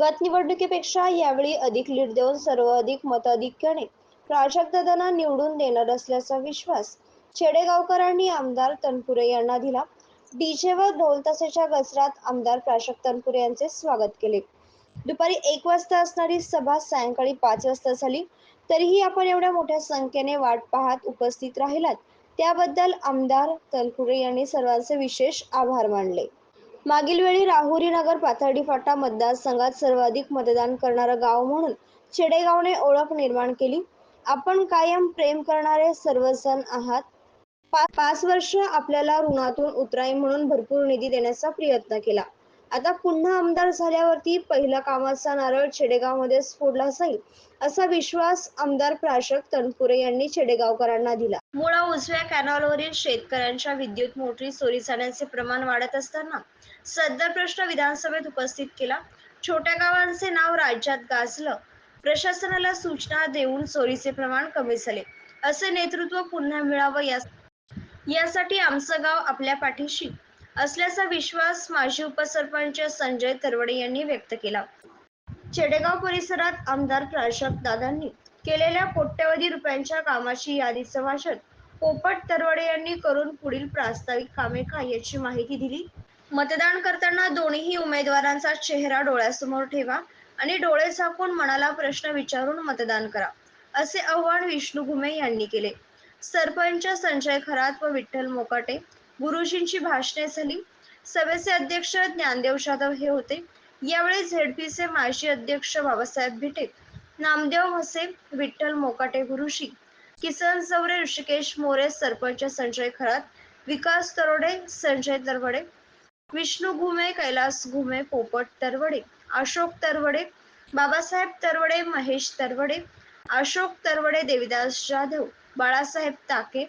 गत निवडणुकीपेक्षा यावेळी अधिक लीड देऊन सर्वाधिक मताधिक्याने प्राजक्तदादांना निवडून देणार असल्याचा विश्वास छेडेगावकरांनी आमदार तनपुरे यांना दिला. डीजे व ढोलताशाच्या गजरात आमदार प्राशक तनपुरे यांचे स्वागत केले. दुपारी एक वाजता असणारी सभा सायंकाळी पाच वाजता झाली. तरीही आपण एवढ्या मोठ्या संख्येने वाट पाहत उपस्थित राहिलात. त्याबद्दल आमदार तनपुरे यांनी सर्वांचे विशेष आभार मानले. मागील वेळी राहुरी नगर पाथर्डी फाटा मतदारसंघात सर्वाधिक मतदान करणारं गाव म्हणून चेडेगावने ओळख निर्माण केली. आपण कायम प्रेम करणारे सर्वजण आहात. पाच वर्ष आपल्याला ऋणातून उतराई म्हणून भरपूर निधी देण्याचा प्रयत्न केला. आता पुन्हा आमदार झाल्यावरती पहिला कामाचा नारळ खेडेगावमध्येच फोडला जाईल असा विश्वास आमदार प्राशक तनपुरे यांनी छेडेगावकरांना दिला. मुळा उजव्या कॅनॉलवरील शेतकऱ्यांच्या विद्युत मोटरी चोरी जाण्याचे प्रमाण वाढत असताना सदर प्रश्न विधानसभेत उपस्थित केला. छोट्या गावांचे नाव राज्यात गाजलं. प्रशासनाला सूचना देऊन चोरीचे प्रमाण कमी झाले. असे नेतृत्व पुन्हा मिळावं यासाठी आमचं गाव आपल्या पाठीशी असल्याचा विश्वास माजी उपसरपंच संजय तरवडे यांनी व्यक्त केला. चेडेगाव परिसरात आमदार प्राशक दादांनी केलेल्या कोट्यवधी रुपयांच्या कामाची यादीचं वाचन पोपट तरवडे यांनी करून पुढील प्रास्ताविक कामे काय याची माहिती दिली? मतदान करताना दोन्ही उमेदवारांचा चेहरा डोळ्यासमोर ठेवा आणि डोळे झाकून मनाला प्रश्न विचारून मतदान करा असे आव्हान विष्णू घुमे यांनी केले. सरपंच संजय खरात व विठ्ठल मोकाटे गुरुजींची भाषणे झाली. सभेचे अध्यक्ष ज्ञानदेव जाधव हे होते. यावेळी झेडपीचे माजी अध्यक्ष बाबासाहेब भिटे नामदेव म्हसे विठ्ठल मोकाटे गुरुजी किसन चौरे ऋषिकेश मोरे सरपंच संजय खरात विकास तरोडे संजय तरवडे विष्णू घुमे कैलास घुमे पोपट तरवडे अशोक तरवडे बाबासाहेब तरवडे महेश तरवडे अशोक तरवडे देविदास जाधव बाळासाहेब ताके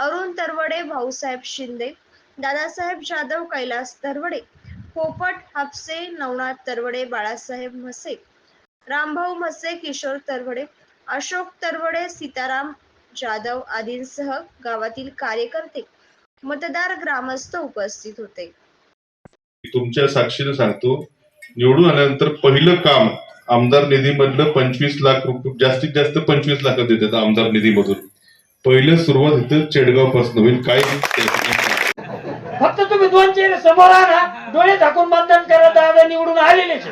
अरुण तरवडे भाऊसाहेब शिंदे दादासाहेब जाधव कैलास तरवडे पोपट हापसे नवनाथ तरवडे बाळासाहेब म्हसे रामभाऊ म्हसे किशोर तरवडे अशोक तरवडे सीताराम जाधव आदींसह गावातील कार्यकर्ते मतदार ग्रामस्थ उपस्थित होते. तुमच्या साक्षीने सांगतो निवडून आल्यानंतर पहिलं काम आमदार निधीमधलं पंचवीस लाख रुपये जास्तीत जास्त पंचवीस लाख देतात आमदार निधीमधून. पहिलं सुरुवात इथं चेडगावपासून होईल. काय फक्त तुम्ही दोन चेहरे समोर आणा. डोळे झाकून मतदान करा दादा निवडून आलेलेच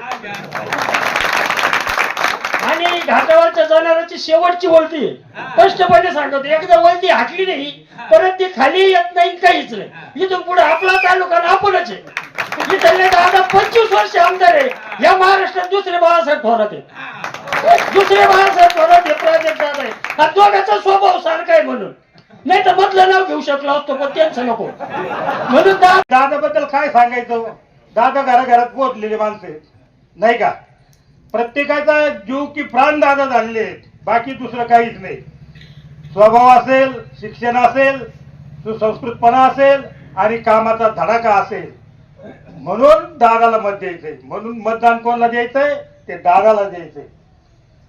आणि घाटावरच्या जाणाऱ्याची शेवटची वळती स्पष्टपणे सांगतो एकदा वळती हाकली नाही परत ती खाली येत नाही काहीच नाही. इथून पुढे आपला तालुका आपणच आहे. इथले दादा पंचवीस वर्ष आमदार आहे. या महाराष्ट्रात दुसरे बाळासाहेब थोरात आहे दुसरे बाळासाहेब थोरात हे प्राजक्त दादा आहे हा दोघांचा स्वभाव सारखा आहे म्हणून. नाही तर मधलं नाव घेऊ शकलो असतो पण त्यांचं नको. म्हणून दादा दादाबद्दल काय सांगायचं? दादा घराघरात पोहोचलेले माणसे. नाही का? प्रत्येकाचा जीव की प्राण दादा झालेले आहेत. बाकी दुसरं काहीच नाही. स्वभाव असेल शिक्षण असेल सुसंस्कृतपणा असेल आणि कामाचा धडाका असेल. म्हणून दादाला मत द्यायचंय. म्हणून मतदान कोणाला द्यायचंय? ते दादाला द्यायचंय.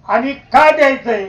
आणि का द्यायचंय?